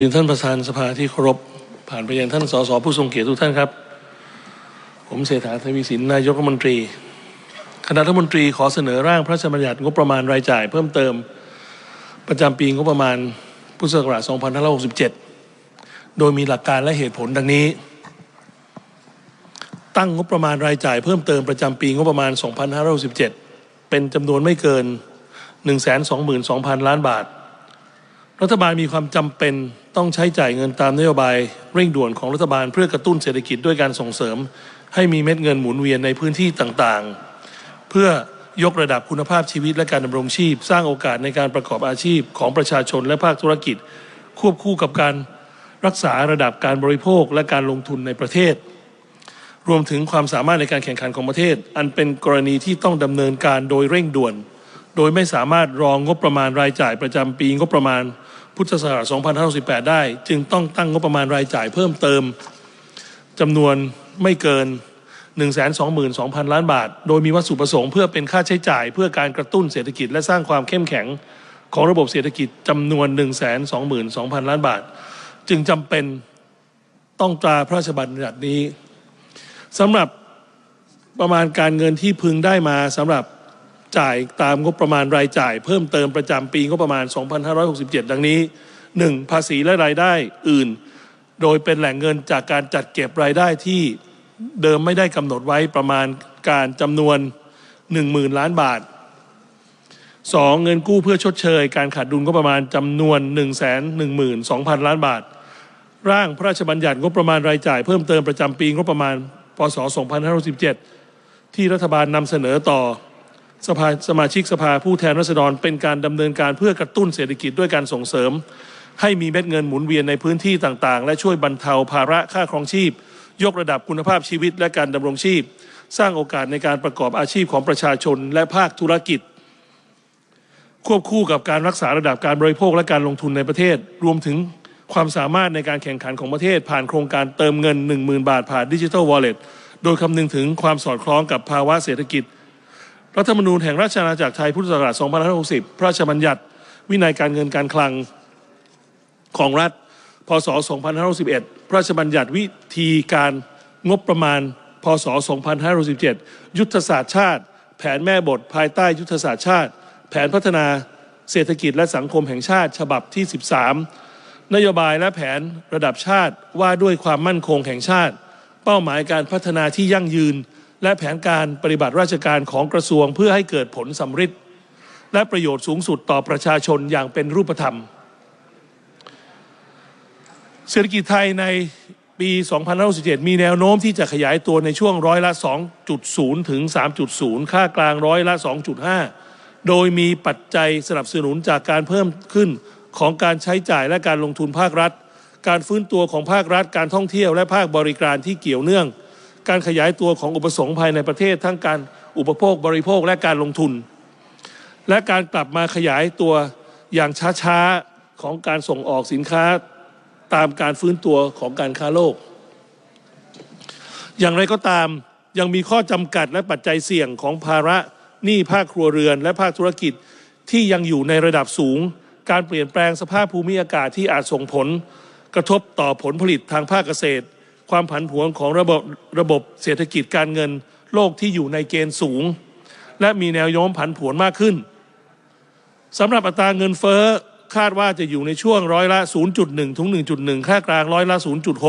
เรียนท่านประธานสภาที่เคารพผ่านไปยังท่านสสผู้ทรงเกียรติทุกท่านครับ ผมเศรษฐาทวีสินนายกรัฐมนตรี คณะรัฐมนตรีขอเสนอร่างพระราชบัญญัติงบประมาณรายจ่าย เพิ่มเติม ประจำปีงบประมาณพุทธศักราช 2567 โดยมีหลักการและเหตุผลดังนี้ ตั้งงบประมาณรายจ่าย เพิ่มเติมประจำปีงบประมาณ 2567 เป็นจำนวนไม่เกิน 122,000 ล้านบาท รัฐบาลมีความจำเป็นต้องใช้จ่ายเงินตามนโยบายเร่งด่วนของรัฐบาลเพื่อกระตุ้นเศรษฐกิจด้วยการส่งเสริม ให้มีเม็ดเงินหมุนเวียนในพื้นที่ต่างๆ เพื่อยกระดับคุณภาพชีวิตและการดำรงชีพ สร้างโอกาสในการประกอบอาชีพของประชาชนและภาคธุรกิจ ควบคู่กับการรักษาระดับการบริโภคและการลงทุนในประเทศ รวมถึงความสามารถในการแข่งขันของประเทศ อันเป็นกรณีที่ต้องดำเนินการโดยเร่งด่วน โดยไม่สามารถรองงบประมาณรายจ่ายประจำปีงบประมาณพุทธศักราช2568ได้ จึงต้องตั้งงบประมาณรายจ่ายเพิ่มเติมจำนวนไม่เกิน 122,000 ล้านบาท โดยมีวัตถุประสงค์เพื่อเป็นค่าใช้จ่าย เพื่อการกระตุ้นเศรษฐกิจและสร้างความเข้มแข็งของระบบเศรษฐกิจจำนวน 122,000 ล้านบาท จึงจำเป็นต้องตราพระราชบัญญัตินี้สำหรับประมาณการเงินที่พึงได้มาสำหรับ จ่ายตามงบประมาณรายจ่าย เพิ่มเติมประจำปีงบประมาณ 2567 ดังนี้ 1. ภาษีและรายได้อื่น โดยเป็นแหล่งเงินจากการจัดเก็บรายได้ที่เดิมไม่ได้กำหนดไว้ประมาณการจำนวน 10,000 ล้านบาท 2. เงินกู้เพื่อชดเชย การขาดดุลงบประมาณจำนวน 112,000 ล้านบาท ร่างพระราชบัญญัติงบประมาณรายจ่าย เพิ่มเติมประจำปีงบประมาณพศ2567ที่รัฐบาลนำเสนอต่อ สภาสมาชิกสภาผู้แทนราษฎร เป็นการดำเนินการเพื่อกระตุ้นเศรษฐกิจด้วยการส่งเสริม ให้มีเม็ดเงินหมุนเวียนในพื้นที่ต่างๆ และช่วยบรรเทาภาระค่าครองชีพ ยกระดับคุณภาพชีวิตและการดำรงชีพ สร้างโอกาสในการประกอบอาชีพของประชาชนและภาคธุรกิจ ควบคู่กับการรักษาระดับการบริโภคและการลงทุนในประเทศ รวมถึงความสามารถในการแข่งขันของประเทศ ผ่านโครงการเติมเงิน 10,000 บาทผ่านดิจิทัลวอลเล็ตโดยคำนึงถึงความสอดคล้องกับภาวะเศรษฐกิจ รัฐธรรมนูญแห่งราชอาณาจักรไทยพุทธศักราช2560 พระราชบัญญัติ วินัยการเงินการคลังของรัฐ พศ 2561พระราชบัญญัติวิธีการงบประมาณ พศ 2567ยุทธศาสตร์ชาติ แผนแม่บทภายใต้ยุทธศาสตร์ชาติ แผนพัฒนาเศรษฐกิจและสังคมแห่งชาติ ฉบับที่ 13 นโยบายและแผนระดับชาติว่าด้วยความมั่นคงแห่งชาติ เป้าหมายการพัฒนาที่ยั่งยืน และแผนการปฏิบัติราชการของกระทรวงเพื่อให้เกิดผลสำฤทธิ์และประโยชน์สูงสุดต่อประชาชนอย่างเป็นรูปธรรม เศรษฐกิจไทยในปี2567มีแนวโน้มที่จะขยายตัวในช่วงร้อยละ 2.0 ถึง 3.0 ค่ากลางร้อยละ 2.5 โดยมีปัจจัยสนับสนุนจากการเพิ่มขึ้นของการใช้จ่ายและการลงทุนภาครัฐ การฟื้นตัวของภาครัฐ การท่องเที่ยวและภาคบริการที่เกี่ยวเนื่อง การขยายตัวของอุปสงค์ภายในประเทศ ทั้งการอุปโภคบริโภคและการลงทุน และการกลับมาขยายตัวอย่างช้าๆของการส่งออกสินค้าตามการฟื้นตัวของการค้าโลก อย่างไรก็ตามยังมีข้อจำกัดและปัจจัยเสี่ยงของภาระหนี้ภาคครัวเรือน และภาคธุรกิจที่ยังอยู่ในระดับสูง การเปลี่ยนแปลงสภาพภูมิอากาศที่อาจส่งผล กระทบต่อผลผลิตทางภาคเกษตร ความผันผวนของระบบระบบเศรษฐกิจการเงินโลกที่อยู่ในเกณฑ์สูง และมีแนวโน้มผันผวนมากขึ้นสำหรับอัตราเงินเฟ้อคาดว่าจะอยู่ในช่วงร้อยละ 0.1ถึง1.1 ค่ากลางร้อยละ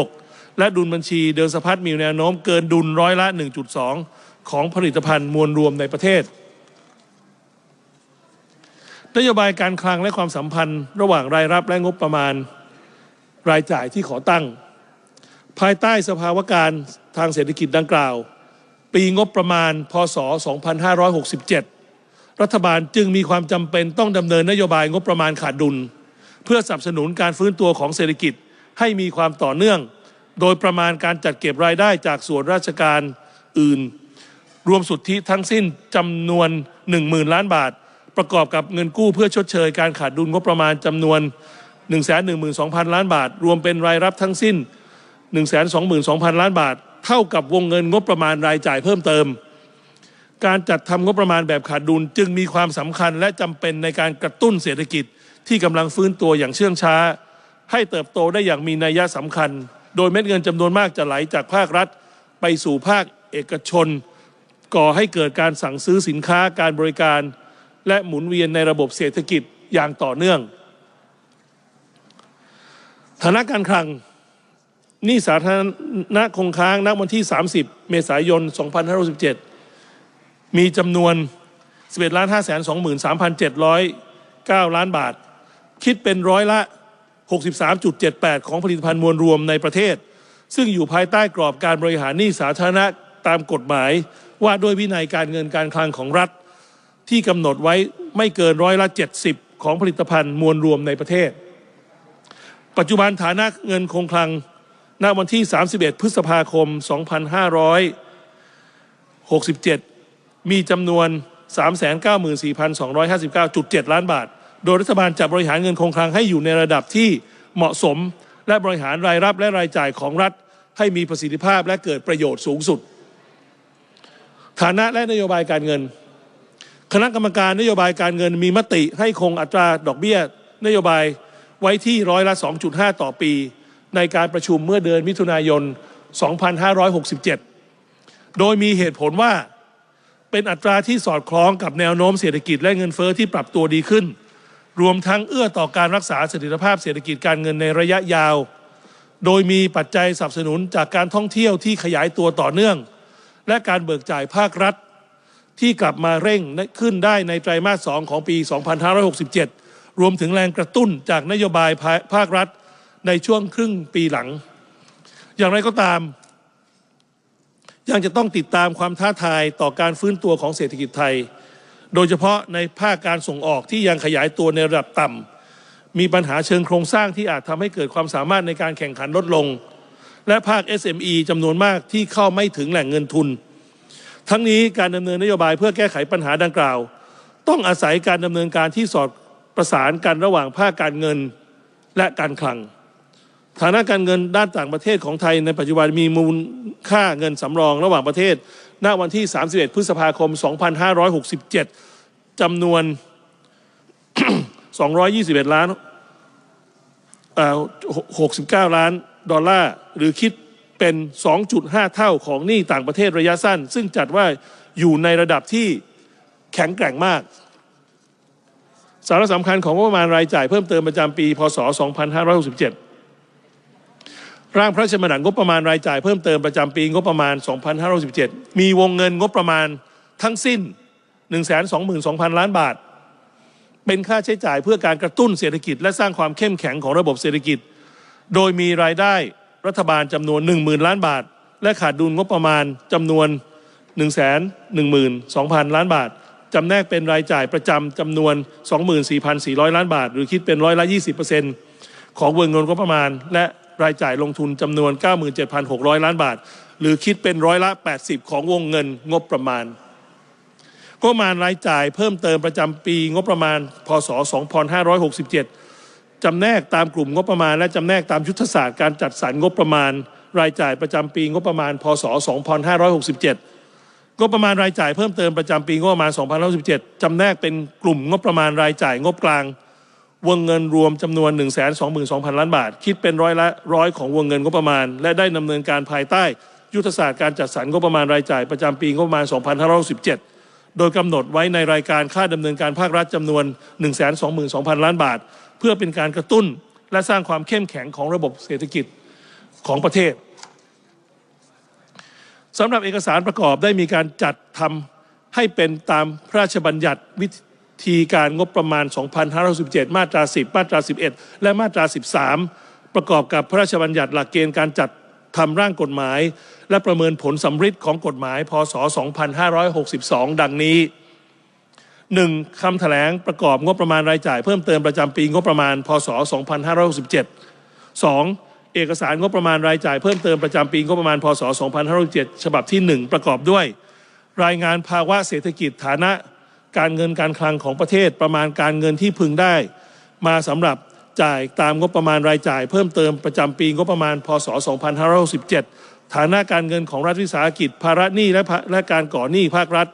0.6 และดุลบัญชีเดินสะพัดมีแนวโน้มเกินดุลร้อยละ 1.2 ของผลิตภัณฑ์มวลรวมในประเทศ นโยบายการคลังและความสัมพันธ์ ระหว่างรายรับและงบประมาณ รายจ่ายที่ขอตั้ง ภายใต้สภาวะการทางเศรษฐกิจดังกล่าว ปีงบประมาณพศ 2567 รัฐบาลจึงมีความจำเป็นต้องดำเนินนโยบายงบประมาณขาดดุล เพื่อสนับสนุนการฟื้นตัวของเศรษฐกิจให้มีความต่อเนื่อง โดยประมาณการจัดเก็บรายได้จากส่วนราชการอื่น รวมสุทธิทั้งสิ้นจำนวน 10,000 ล้านบาท ประกอบกับเงินกู้เพื่อชดเชยการขาดดุลงบประมาณจำนวน 112,000 ล้านบาท รวมเป็นรายรับทั้งสิ้น 122,000 ล้านบาท เท่ากับวงเงินงบประมาณรายจ่ายเพิ่มเติม การจัดทำงบประมาณแบบขาดดุลจึงมีความสำคัญและจำเป็นในการกระตุ้นเศรษฐกิจที่กำลังฟื้นตัวอย่างเชื่องช้า ให้เติบโตได้อย่างมีนัยสำคัญ โดยเม็ดเงินจำนวนมากจะไหลจากภาครัฐ ไปสู่ภาคเอกชน ก่อให้เกิดการสั่งซื้อสินค้าการบริการ และหมุนเวียนในระบบเศรษฐกิจอย่างต่อเนื่องฐานะการคลัง หนี้สาธารณะคงค้างณวันที่ 30 เมษายน 2567 มีจำนวน 11ล้าน5 2 3 7 0 9 ล้านบาท คิดเป็นร้อยละ 63.78 ของผลิตภัณฑ์มวลรวมในประเทศ ซึ่งอยู่ภายใต้กรอบการบริหารหนี้สาธารณะตามกฎหมาย ว่าด้วยวินัยการเงินการคลังของรัฐ ที่กำหนดไว้ไม่เกินร้อยละ 70 ของผลิตภัณฑ์มวลรวมในประเทศ ปัจจุบันฐานะเงินคงคลัง ณวันที่ 31 พฤษภาคม 2567 มีจำนวน 394,259.7 ล้านบาท โดยรัฐบาลจะบริหารเงินคงคลังให้อยู่ในระดับที่เหมาะสม และบริหารรายรับและรายจ่ายของรัฐ ให้มีประสิทธิภาพและเกิดประโยชน์สูงสุด ฐานะและนโยบายการเงิน คณะกรรมการนโยบายการเงินมีมติให้คงอัตราดอกเบี้ย นโยบายไว้ที่ร้อยละ 2.5 ต่อปี ในการประชุมเมื่อเดือนมิถุนายน 2567 โดยมีเหตุผลว่าเป็นอัตราที่สอดคล้องกับแนวโน้มเศรษฐกิจและเงินเฟอ้อที่ปรับตัวดีขึ้น รวมทั้งเอื้อต่อการรักษาเสถียรภาพเศรษฐกิจการเงินในระยะยาว โดยมีปัจจัยสนับสนุนจากการท่องเที่ยวที่ขยายตัวต่อเนื่อง และการเบิกจ่ายภาครัฐ ที่กลับมาเร่งขึ้นได้ในไตรมาส 2 ของปี 2567 รวมถึงแรงกระตุ้นจากนโยบายภาครัฐ ในช่วงครึ่งปีหลัง อย่างไรก็ตาม ยังจะต้องติดตามความท้าทายต่อการฟื้นตัวของเศรษฐกิจไทย โดยเฉพาะในภาคการส่งออกที่ยังขยายตัวในระดับต่ำมีปัญหาเชิงโครงสร้างที่อาจทำให้เกิดความสามารถในการแข่งขันลดลง และภาค SME จำนวนมากที่เข้าไม่ถึงแหล่งเงินทุน ทั้งนี้การดำเนินนโยบายเพื่อแก้ไขปัญหาดังกล่าว ต้องอาศัยการดำเนินการที่สอดประสานกันระหว่างภาคการเงินและการคลัง ฐานะการเงินด้านต่างประเทศของไทยในปัจจุบันมีมูลค่าเงินสำรองระหว่างประเทศ ณ วันที่ 31 พฤษภาคม 2567 จำนวน 221 ล้าน69 ล้านดอลลาร์ หรือคิดเป็น 2.5 เท่าของหนี้ต่างประเทศระยะสั้น ซึ่งจัดว่าอยู่ในระดับที่แข็งแกร่งมากสาระสำคัญของงบประมาณรายจ่ายเพิ่มเติมประจำปี พศ 2567 ร่างพระราชบัญญัติงบประมาณรายจ่ายเพิ่มเติมประจำปีงบประมาณ 2567 มีวงเงินงบประมาณทั้งสิ้น 122,000 ล้านบาท เป็นค่าใช้จ่ายเพื่อการกระตุ้นเศรษฐกิจ และสร้างความเข้มแข็งของระบบเศรษฐกิจ โดยมีรายได้รัฐบาลจำนวน 10,000 ล้านบาท และขาดดุลงบประมาณจำนวน 112,000 ล้านบาทจำแนกเป็นรายจ่ายประจำจำนวน 24,400 ล้านบาท หรือคิดเป็นร้อยละ 20%ของวงเงินงบประมาณและ รายจ่ายลงทุนจำนวน 97,600 ล้านบาท หรือคิดเป็นร้อยละ 80 ของวงเงินงบประมาณงบประมาณรายจ่ายเพิ่มเติมประจำปีงบประมาณ พศ 2567 จำแนกตามกลุ่มงบประมาณ และจำแนกตามยุทธศาสตร์การจัดสรรงบประมาณ รายจ่ายประจำปีงบประมาณ พศ 2567 งบประมาณรายจ่ายเพิ่มเติมประจำปีงบประมาณ 2567 จำแนกเป็นกลุ่มงบประมาณรายจ่ายงบกลาง วงเงินรวมจำนวน 122,000 ล้านบาท คิดเป็นร้อยละร้อยของวงเงินงบประมาณ และได้ดำเนินการภายใต้ ยุทธศาสตร์การจัดสรรงบประมาณรายจ่ายประจำปีงบประมาณ 2567 โดยกำหนดไว้ในรายการค่าดำเนินการภาครัฐจำนวน 122,000 ล้านบาท เพื่อเป็นการกระตุ้นและสร้างความเข้มแข็งของระบบเศรษฐกิจของประเทศสำหรับเอกสารประกอบได้มีการจัดทำให้เป็นตามพระราชบัญญัติ วิธีการงบประมาณ 2517 มาตรา 10 มาตรา 11 และมาตรา 13 ประกอบกับพระราชบัญญัติหลักเกณฑ์การจัดทำร่างกฎหมาย และประเมินผลสำฤทธิ์ของกฎหมาย พศ 2562 ดังนี้ 1. คำแถลงประกอบงบประมาณรายจ่าย เพิ่มเติมประจำปีงบประมาณ พศ 2567 2. เอกสารงบประมาณรายจ่ายเพิ่มเติมประจำปีงบประมาณ พศ 2567 ฉบับที่ 1 ประกอบด้วย รายงานภาวะเศรษฐกิจฐานะ การเงินการคลังของประเทศประมาณการเงินที่พึงได้ มาสำหรับจ่ายตามงบประมาณรายจ่าย เพิ่มเติมประจำปีงบประมาณพศ 2567 ฐานะการเงินของรัฐวิสาหกิจ ภาระหนี้และและการก่อหนี้ภาครัฐ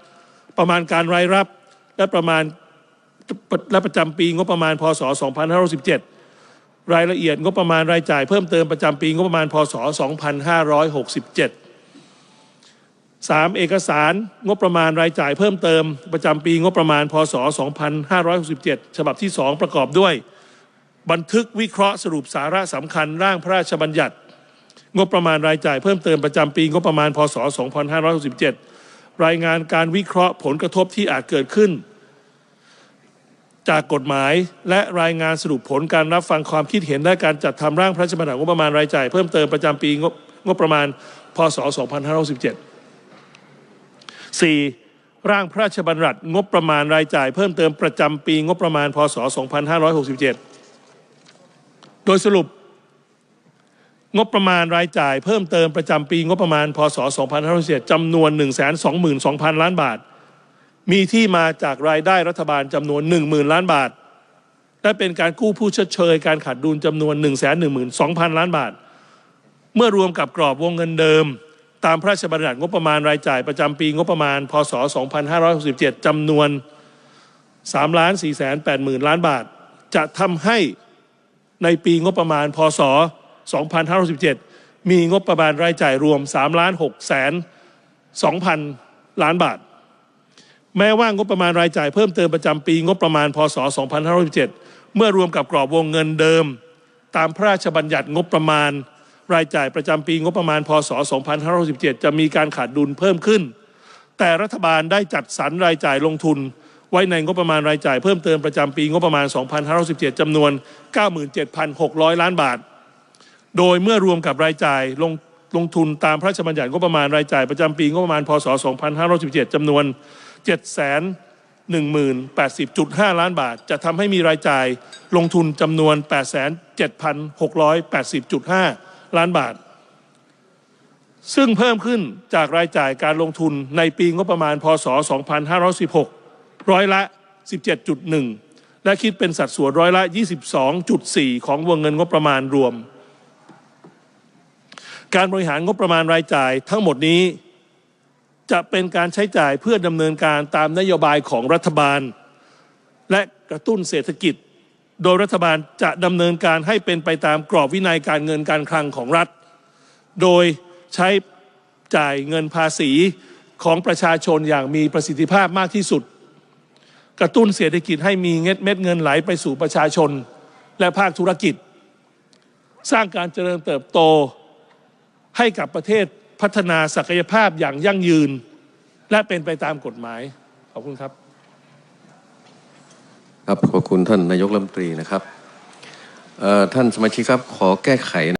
ประมาณการรายรับและประมาณและประจำปีงบประมาณพศ 2567 รายละเอียดงบประมาณรายจ่ายเพิ่มเติมประจำปีงบประมาณพศ 2567 3. เอกสารงบประมาณรายจ่ายเพิ่มเติม ประจำปีงบประมาณพศ 2567 ฉบับที่ 2 ประกอบด้วย บันทึกวิเคราะห์สรุปสาระสำคัญร่างพระราชบัญญัติ งบประมาณรายจ่ายเพิ่มเติมประจำปีงบประมาณพศ 2567 รายงานการวิเคราะห์ผลกระทบที่อาจเกิดขึ้น จากกฎหมายและรายงานสรุปผลการรับฟังความคิดเห็นและการจัดทำร่างพระราชบัญญัติงบประมาณรายจ่ายเพิ่มเติมประจำปีงบงบประมาณพศ 2567 4. ร่างพระราชบัญญัติงบประมาณรายจ่าย เพิ่มเติมประจำปีงบประมาณพศ 2567 โดยสรุป งบประมาณรายจ่ายเพิ่มเติมประจำปีงบประมาณพศ 2567จำนวน 122,000 ล้านบาท มีที่มาจากรายได้รัฐบาลจำนวน 10,000 ล้านบาท และเป็นการกู้ผู้ชดเชย การขาดดุลจำนวน 112,000 ล้านบาท เมื่อรวมกับกรอบวงเงินเดิม ตามพระราชบัญญัติงบประมาณรายจ่ายประจำปีงบประมาณ พศ 2567จำนวน3ล้าน4แสน8หมื่นล้านบาท จะทำให้ในปีงบประมาณ พศ 2567 มีงบประมาณรายจ่ายรวม3ล้าน6แสน2พันล้านบาท แม้ว่างบประมาณรายจ่ายเพิ่มเติมประจำปีงบประมาณ พศ 2567 เมื่อรวมกับกรอบวงเงินเดิม ตามพระราชบัญญัติงบประมาณ รายจ่ายประจำปีงบประมาณพศ 2567 จะมีการขาดดุลเพิ่มขึ้น แต่รัฐบาลได้จัดสรรรายจ่ายลงทุน ไว้ในงบประมาณรายจ่ายเพิ่มเติมประจำปีงบประมาณ 2517จำนวน 97,600 ล้านบาท โดยเมื่อรวมกับรายจ่ายลงลงทุนตามพระราชบัญญัติงบประมาณรายจ่ายประจำปีงบประมาณพศ 2517จำนวน 7 1 0 0 80.5 ล้านบาท จะทำให้มีรายจ่ายลงทุนจำนวน 87,680.5 ล้านบาท ซึ่งเพิ่มขึ้นจากรายจ่ายการลงทุนในปีงบประมาณพศ 2516 ร้อยละ 17.1 และคิดเป็นสัดส่วนร้อยละ 22.4 ของวงเงินงบประมาณรวม การบริหารงบประมาณรายจ่ายทั้งหมดนี้ จะเป็นการใช้จ่ายเพื่อดำเนินการตามนโยบายของรัฐบาล และกระตุ้นเศรษฐกิจ โดยรัฐบาลจะดำเนินการให้เป็นไปตามกรอบวินัยการเงินการคลังของรัฐ โดยใช้จ่ายเงินภาษีของประชาชนอย่างมีประสิทธิภาพมากที่สุด กระตุ้นเศรษฐกิจให้มีเม็ดเงินไหลไปสู่ประชาชนและภาคธุรกิจ สร้างการเจริญเติบโตให้กับประเทศพัฒนาศักยภาพอย่างยั่งยืน และเป็นไปตามกฎหมาย ขอบคุณครับ ครับขอบคุณท่านนายกรัฐมนตรีนะครับท่านสมาชิกครับขอแก้ไข